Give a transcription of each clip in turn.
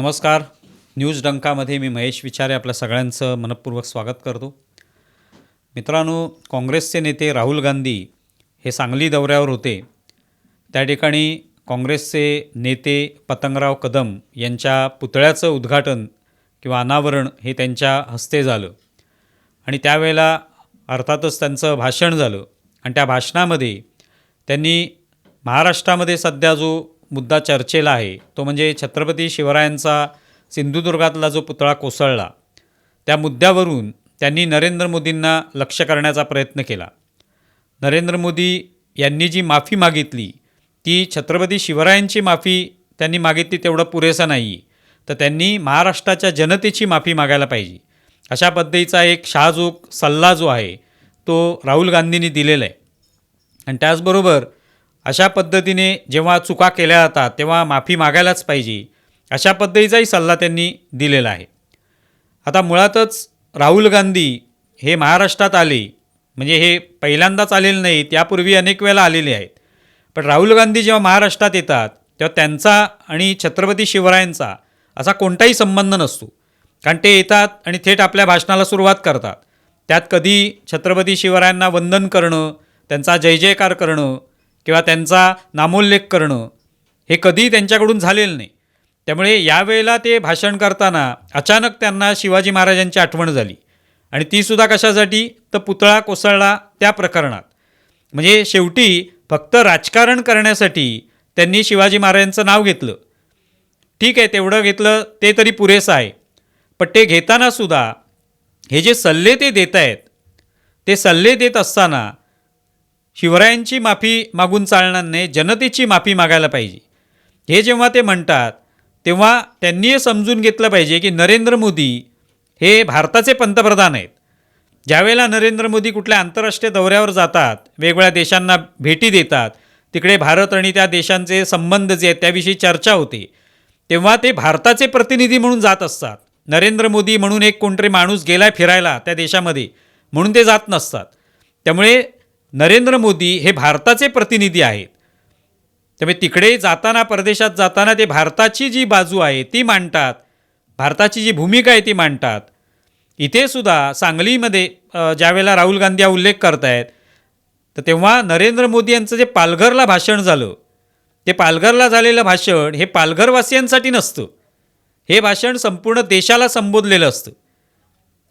नमस्कार. न्यूज डंकामध्ये मी महेश विचारे आपल्या सगळ्यांचं मनपूर्वक स्वागत करतो. मित्रांनो काँग्रेसचे नेते राहुल गांधी हे सांगली दौऱ्यावर होते. त्या ठिकाणी काँग्रेसचे नेते पतंगराव कदम यांच्या पुतळ्याचं उद्घाटन किंवा अनावरण हे त्यांच्या हस्ते झालं. आणि त्यावेळेला अर्थातच त्यांचं भाषण झालं. आणि त्या भाषणामध्ये त्यांनी महाराष्ट्रामध्ये सध्या जो मुद्दा चर्चेला आहे. तो म्हणजे छत्रपती शिवरायांचा सिंधुदुर्गातला जो पुतळा कोसळला त्या मुद्द्यावरून त्यांनी नरेंद्र मोदींना लक्ष करण्याचा प्रयत्न केला. नरेंद्र मोदी यांनी जी माफी मागितली ती छत्रपती शिवरायांची माफी त्यांनी मागितली तेवढं पुरेसं नाही. तर त्यांनी महाराष्ट्राच्या जनतेची माफी मागायला पाहिजे. अशा पद्धतीचा एक शहाजोग सल्ला जो आहे तो राहुल गांधींनी दिलेला आहे. आणि त्याचबरोबर अशा पद्धतीने जेव्हा चुका केल्या जातात तेव्हा माफी मागायलाच पाहिजे. अशा पद्धतीचाही सल्ला त्यांनी दिलेला आहे. आता मुळातच राहुल गांधी हे महाराष्ट्रात आले म्हणजे हे पहिल्यांदाच आलेले नाहीत यापूर्वी अनेक वेळेला आलेले आहेत. पण राहुल गांधी जेव्हा महाराष्ट्रात येतात तेव्हा त्यांचा आणि छत्रपती शिवरायांचा असा कोणताही संबंध नसतो. कारण ते येतात आणि थेट आपल्या भाषणाला सुरुवात करतात. त्यात कधी छत्रपती शिवरायांना वंदन करणं त्यांचा जय जयकार करणं किंवा त्यांचा नामोल्लेख करणं हे कधीही त्यांच्याकडून झालेलं नाही. त्यामुळे यावेळेला ते भाषण करताना अचानक त्यांना शिवाजी महाराजांची आठवण झाली. आणि तीसुद्धा कशासाठी? तर पुतळा कोसळला त्या प्रकरणात. म्हणजे शेवटी फक्त राजकारण करण्यासाठी त्यांनी शिवाजी महाराजांचं नाव घेतलं. ठीक आहे तेवढं घेतलं ते तरी पुरेसं आहे. पण ते घेतानासुद्धा हे जे सल्ले ते देत आहेत ते सल्ले देत असताना शिवरायांची माफी मागून चालणार नाही जनतेची माफी मागायला पाहिजे. हे जेव्हा ते म्हणतात तेव्हा त्यांनी हे समजून घेतलं पाहिजे की नरेंद्र मोदी हे भारताचे पंतप्रधान आहेत. ज्यावेळेला नरेंद्र मोदी कुठल्या आंतरराष्ट्रीय दौऱ्यावर जातात वेगवेगळ्या देशांना भेटी देतात तिकडे भारत आणि त्या देशांचे संबंध जे आहेत त्याविषयी चर्चा होते तेव्हा ते भारताचे प्रतिनिधी म्हणून जात असतात. नरेंद्र मोदी म्हणून एक कोणतरी माणूस गेलाय फिरायला त्या देशामध्ये म्हणून ते जात नसतात. त्यामुळे नरेंद्र मोदी हे भारताचे प्रतिनिधी आहेत. त्यामुळे तिकडे जाताना परदेशात जाताना ते भारताची जी बाजू आहे ती मांडतात. भारताची जी भूमिका आहे ती मांडतात. इथे सुद्धा सांगलीमध्ये ज्यावेळेला राहुल गांधी हा उल्लेख करतायत तर तेव्हा नरेंद्र मोदी यांचं जे पालघरला भाषण झालं ते पालघरला झालेलं भाषण हे पालघरवासियांसाठी नसतं. हे भाषण संपूर्ण देशाला संबोधलेलं असतं.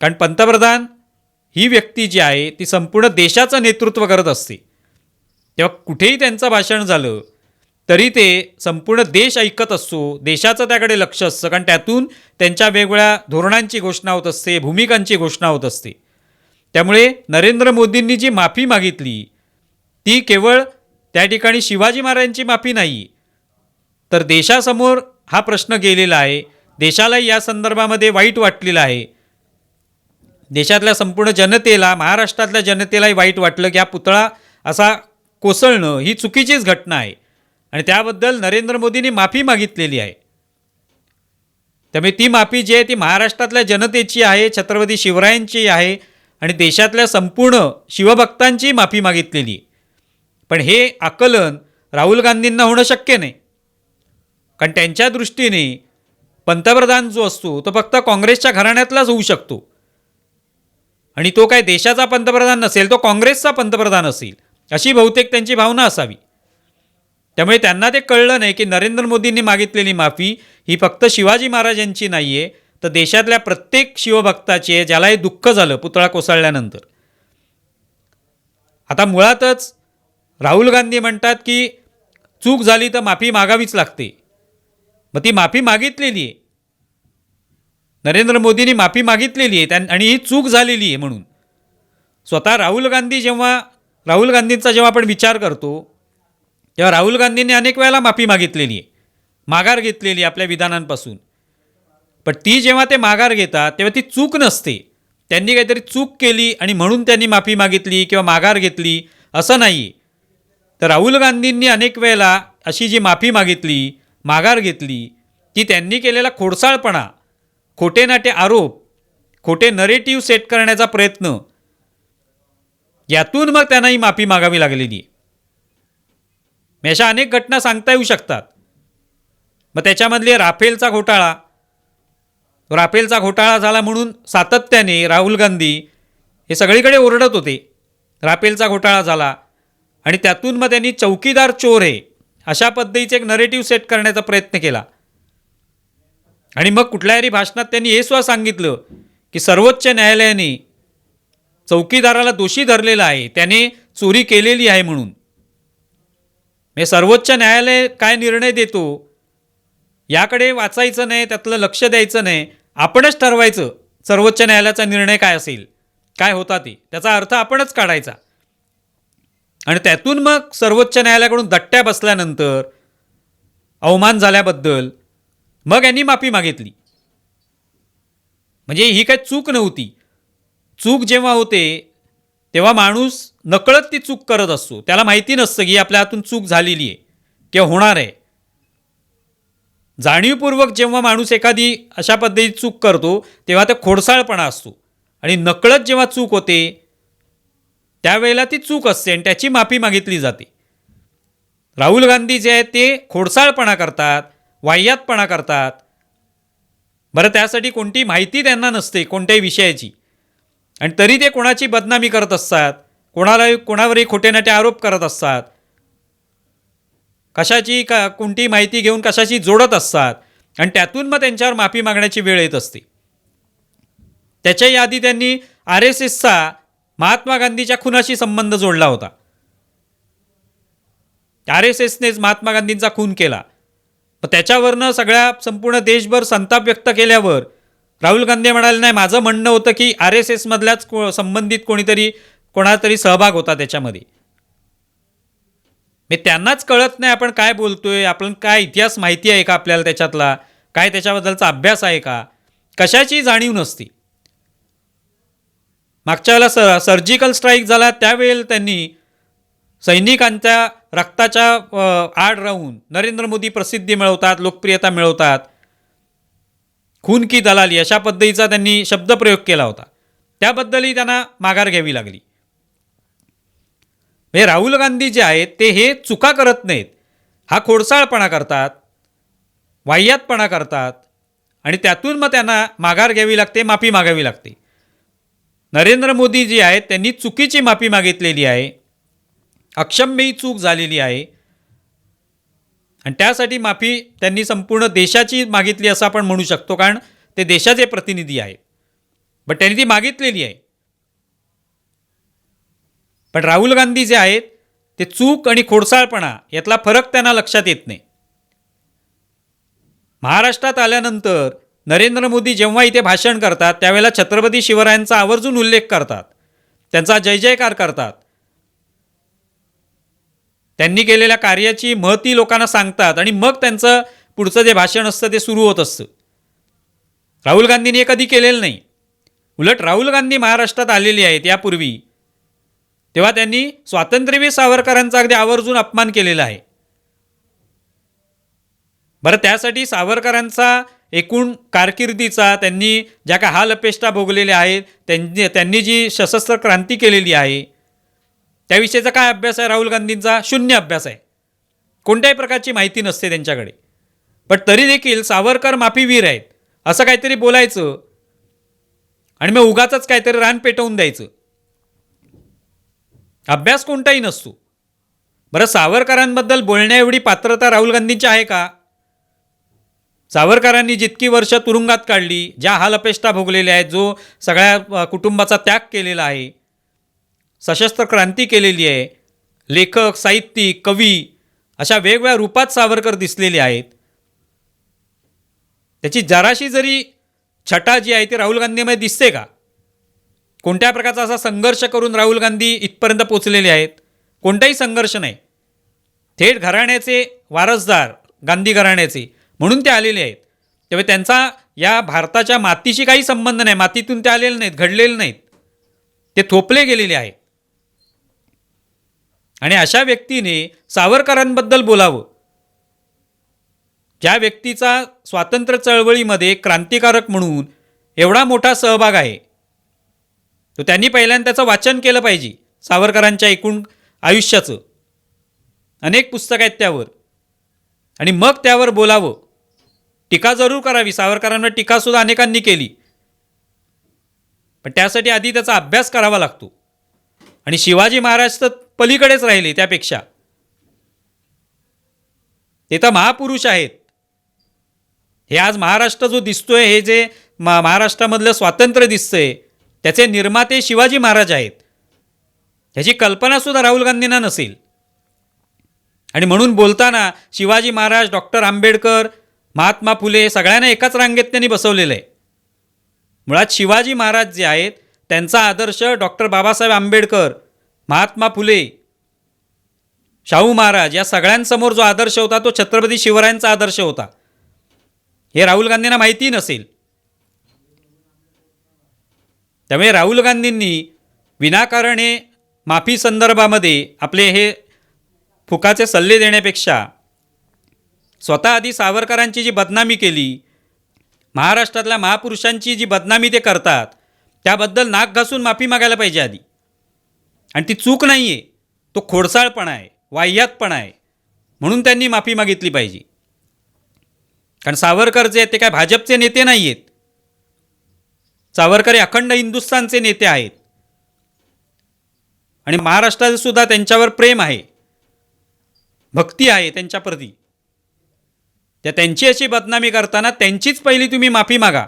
कारण पंतप्रधान ही व्यक्ती जी आहे ती संपूर्ण देशाचं नेतृत्व करत असते. तेव्हा कुठेही त्यांचं भाषण झालं तरी ते संपूर्ण देश ऐकत असतो देशाचं त्याकडे लक्ष असतं कारण त्यातून त्यांच्या वेगवेगळ्या धोरणांची घोषणा होत असते भूमिकांची घोषणा होत असते. त्यामुळे नरेंद्र मोदींनी जी माफी मागितली ती केवळ त्या ठिकाणी शिवाजी महाराजांची माफी नाही तर देशासमोर हा प्रश्न गेलेला आहे. देशालाही या संदर्भामध्ये वाईट वाटलेलं आहे. देशातल्या संपूर्ण जनतेला महाराष्ट्रातल्या जनतेलाही वाईट वाटलं की हा पुतळा असा कोसळणं ही चुकीचीच घटना आहे. आणि त्याबद्दल नरेंद्र मोदींनी माफी मागितलेली आहे. त्यामुळे ती माफी जी आहे ती महाराष्ट्रातल्या जनतेची आहे छत्रपती शिवरायांची आहे आणि देशातल्या संपूर्ण शिवभक्तांची माफी मागितलेली. पण हे आकलन राहुल गांधींना होणं शक्य नाही. कारण त्यांच्या दृष्टीने पंतप्रधान जो असतो तो फक्त काँग्रेसच्या घराण्यातलाच होऊ शकतो. आणि तो काय देशाचा पंतप्रधान नसेल तो काँग्रेसचा पंतप्रधान असेल अशी बहुतेक त्यांची भावना असावी. त्यामुळे त्यांना ते कळलं नाही की नरेंद्र मोदींनी मागितलेली माफी ही फक्त शिवाजी महाराजांची नाही आहे तर देशातल्या प्रत्येक शिवभक्ताची आहे ज्याला हे दुःख झालं पुतळा कोसळल्यानंतर. आता मुळातच राहुल गांधी म्हणतात की चूक झाली तर माफी मागावीच लागते. मग ती माफी मागितलेली आहे. नरेंद्र मोदींनी माफी मागितलेली आहे त्यां आणि ही चूक झालेली आहे म्हणून. स्वतः राहुल गांधी जेव्हा राहुल गांधींचा जेव्हा आपण विचार करतो तेव्हा राहुल गांधींनी अनेक वेळेला माफी मागितलेली आहे. माघार घेतलेली आहे आपल्या विधानांपासून. पण ती जेव्हा ते माघार घेतात तेव्हा ती चूक नसते. त्यांनी काहीतरी चूक केली आणि म्हणून त्यांनी माफी मागितली किंवा माघार घेतली असं नाही. तर राहुल गांधींनी अनेक वेळेला अशी जी माफी मागितली माघार घेतली ती त्यांनी केलेला खोडसाळपणा खोटे नाटे आरोप खोटे नरेटिव्ह सेट करण्याचा प्रयत्न यातून मग त्यांना ही माफी मागावी लागलेली आहे. मी अशा अनेक घटना सांगता येऊ शकतात. मग त्याच्यामधले राफेलचा घोटाळा राफेलचा घोटाळा झाला म्हणून सातत्याने राहुल गांधी हे सगळीकडे ओरडत होते. राफेलचा घोटाळा झाला आणि त्यातून मग त्यांनी चौकीदार चोर आहे अशा पद्धतीचे एक नरेटिव्ह सेट करण्याचा प्रयत्न केला. आणि मग कुठल्याही भाषणात त्यांनी हे सुद्धा सांगितलं की सर्वोच्च न्यायालयाने चौकीदाराला दोषी धरलेला आहे त्याने चोरी केलेली आहे म्हणून. म्हणजे सर्वोच्च न्यायालय काय निर्णय देतो याकडे वाचायचं नाही त्यातलं लक्ष द्यायचं नाही आपणच ठरवायचं सर्वोच्च न्यायालयाचा निर्णय काय असेल काय होता ते त्याचा अर्थ आपणच काढायचा. आणि त्यातून मग सर्वोच्च न्यायालयाकडून दट्ट्या बसल्यानंतर अवमान झाल्याबद्दल मग यांनी माफी मागितली. म्हणजे ही काय चूक नव्हती. चूक जेव्हा होते तेव्हा माणूस नकळत ती चूक करत असतो. त्याला माहिती नसतं की आपल्या हातून चूक झालेली आहे किंवा होणार आहे. जाणीवपूर्वक जेव्हा माणूस एखादी अशा पद्धतीची चूक करतो तेव्हा ते खोडसाळपणा असतो. आणि नकळत जेव्हा चूक होते त्यावेळेला ती चूक असते आणि त्याची माफी मागितली जाते. राहुल गांधी जे आहेत ते खोडसाळपणा करतात. वाह्यातपणा करतात. बरं त्यासाठी कोणती माहिती त्यांना नसते कोणत्याही विषयाची. आणि तरी ते कोणाची बदनामी करत असतात कोणाला कोणावरही खोटे नाटे आरोप करत असतात. कशाची का कोणती माहिती घेऊन कशाची जोडत असतात आणि त्यातून मग त्यांच्यावर माफी मागण्याची वेळ येत असते. त्याच्याही आधी त्यांनी आर एस एसचा महात्मा गांधीच्या खुनाशी संबंध जोडला होता. आर एस एसनेच महात्मा गांधींचा खून केला. मग त्याच्यावरनं सगळ्या संपूर्ण देशभर संताप व्यक्त केल्यावर राहुल गांधी म्हणाले नाही माझं म्हणणं होतं की आर एस एसमधल्याच को संबंधित कोणीतरी कोणाचा तरी सहभाग होता त्याच्यामध्ये. मी त्यांनाच कळत नाही आपण काय बोलतोय? आपण काय इतिहास माहिती आहे का आपल्याला त्याच्यातला? काय त्याच्याबद्दलचा अभ्यास आहे का? कशाची जाणीव नसती. मागच्या वेळेला स सर्जिकल स्ट्राईक झाला त्यावेळेला त्यांनी सैनिकांच्या रक्ताच्या आड राहून नरेंद्र मोदी प्रसिद्धी मिळवतात लोकप्रियता मिळवतात. खून की दलाली अशा पद्धतीचा त्यांनी शब्दप्रयोग केला होता. त्याबद्दलही त्यांना माघार घ्यावी लागली. हे राहुल गांधी जे आहेत ते हे चुका करत नाहीत. हा खोडसाळपणा करतात वाह्यातपणा करतात आणि त्यातून मग त्यांना माघार घ्यावी लागते माफी मागावी लागते. नरेंद्र मोदी जे आहेत त्यांनी चुकीची माफी मागितलेली आहे. अक्षम्य ही चूक झालेली आहे. आणि त्यासाठी माफी त्यांनी संपूर्ण देशाची मागितली असं आपण म्हणू शकतो कारण ते देशाचे प्रतिनिधी आहेत. बट त्यांनी ती मागितलेली आहे. पण राहुल गांधी जे आहेत ते चूक आणि खोडसाळपणा यातला फरक त्यांना लक्षात येत नाही. महाराष्ट्रात आल्यानंतर नरेंद्र मोदी जेव्हा इथे भाषण करतात त्यावेळेला छत्रपती शिवरायांचा आवर्जून उल्लेख करतात. त्यांचा जय जयकार करतात. त्यांनी केलेल्या कार्याची महती लोकांना सांगतात आणि मग त्यांचं पुढचं जे भाषण असतं ते सुरू होत असतं. राहुल गांधींनी हे कधी केलेलं नाही. उलट राहुल गांधी महाराष्ट्रात आलेली आहेत यापूर्वी. तेव्हा त्यांनी स्वातंत्र्यवीर सावरकरांचा अगदी आवर्जून अपमान केलेला आहे. बरं त्यासाठी सावरकरांचा एकूण कारकिर्दीचा त्यांनी ज्या काय हाल अपेष्टा भोगलेल्या आहेत त्यांनी त्यांनी जी सशस्त्र क्रांती केलेली आहे त्याविषयीचा काय अभ्यास आहे? राहुल गांधींचा शून्य अभ्यास आहे. कोणत्याही प्रकारची माहिती नसते त्यांच्याकडे. पण तरी देखील सावरकर माफीवीर आहेत. असं काहीतरी बोलायचं. आणि मग उगाच काहीतरी रान पेटवून द्यायचं. अभ्यास कोणताही नसतो. बरं सावरकरांबद्दल बोलण्या एवढी पात्रता राहुल गांधींची आहे का? सावरकरांनी जितकी वर्ष तुरुंगात काढली ज्या हाल अपेष्टा भोगलेल्या आहेत जो सगळ्या कुटुंबाचा त्याग केलेला आहे सशस्त्र क्रांती केलेली आहे. लेखक साहित्यिक कवी अशा वेगवेगळ्या रूपात सावरकर दिसलेले आहेत. त्याची जराशी जरी छटा जी आहे ती राहुल गांधीमध्ये दिसते का? कोणत्या प्रकारचा असा संघर्ष करून राहुल गांधी इथपर्यंत पोचलेले आहेत? कोणताही संघर्ष नाही. थेट घराण्याचे वारसदार गांधी घराण्याचे म्हणून ते आलेले आहेत. तेव्हा त्यांचा या भारताच्या मातीशी काही संबंध नाही. मातीतून ते आलेले नाहीत घडलेले नाहीत. ते थोपले गेलेले आहेत. आणि अशा व्यक्तीने सावरकरांबद्दल बोलावं. ज्या व्यक्तीचा स्वातंत्र्य चळवळीमध्ये क्रांतिकारक म्हणून एवढा मोठा सहभाग आहे तो त्यांनी पहिल्यांदा त्याचं वाचन केलं पाहिजे सावरकरांच्या एकूण आयुष्याचं. अनेक पुस्तकं आहेत त्यावर. आणि मग त्यावर बोलावं. टीका जरूर करावी सावरकरांवर टीकासुद्धा अनेकांनी केली. पण त्यासाठी आधी त्याचा अभ्यास करावा लागतो. आणि शिवाजी महाराज तर पलीकडेच राहिले त्यापेक्षा. ते तर महापुरुष आहेत. हे आज महाराष्ट्र जो दिसतोय हे जे मा महाराष्ट्रामधलं स्वातंत्र्य दिसतंय त्याचे निर्माते शिवाजी महाराज आहेत. ह्याची कल्पनासुद्धा राहुल गांधींना नसेल. आणि म्हणून बोलताना शिवाजी महाराज डॉक्टर आंबेडकर महात्मा फुले सगळ्यांना एकाच रांगेत त्यांनी बसवलेलं आहे मुळात शिवाजी महाराज जे आहेत त्यांचा आदर्श डॉक्टर बाबासाहेब आंबेडकर महात्मा फुले शाहू महाराज या सगळ्यांसमोर जो आदर्श होता तो छत्रपती शिवरायांचा आदर्श होता. हे राहुल गांधींना माहिती नसेल. त्यामुळे राहुल गांधींनी विनाकारण हे माफी संदर्भामध्ये आपले हे फुकाचे सल्ले देण्यापेक्षा स्वतः आधी सावरकरांची जी बदनामी केली महाराष्ट्रातल्या महापुरुषांची जी बदनामी ते करतात त्याबद्दल नाक घासून माफी मागायला पाहिजे आधी. आणि ती चूक नाही आहे तो खोडसाळपणा आहे वाह्यातपणा आहे म्हणून त्यांनी माफी मागितली पाहिजे. कारण सावरकर जे आहेत ते काय भाजपचे नेते नाही आहेत सावरकर हे अखंड हिंदुस्थानचे नेते आहेत. आणि महाराष्ट्राचं सुद्धा त्यांच्यावर प्रेम आहे. भक्ती आहे त्यांच्याप्रती त्या त्यांची अशी बदनामी करताना त्यांचीच पहिली तुम्ही माफी मागा.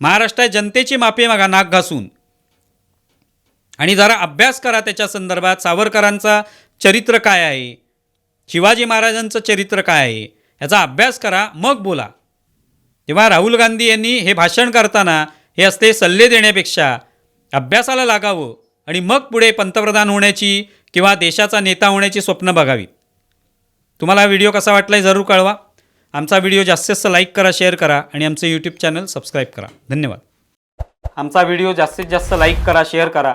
महाराष्ट्रात जनतेची माफी मागा नाक घासून. आणि जरा अभ्यास करा त्याच्या संदर्भात. सावरकरांचा चरित्र काय आहे? शिवाजी महाराजांचं चरित्र काय आहे? याचा अभ्यास करा मग बोला. तेव्हा राहुल गांधी यांनी हे भाषण करताना हे असते सल्ले देण्यापेक्षा अभ्यासाला लागावं आणि मग पुढे पंतप्रधान होण्याची किंवा देशाचा नेता होण्याची स्वप्न बघावीत. तुम्हाला हा व्हिडिओ कसा वाटला आहे जरूर कळवा. आमचा व्हिडिओ जास्तीत जास्त लाईक करा शेअर करा आणि आमचं यूट्यूब चॅनल सबस्क्राईब करा. धन्यवाद. आमचा व्हिडिओ जास्तीत जास्त लाईक करा शेअर करा.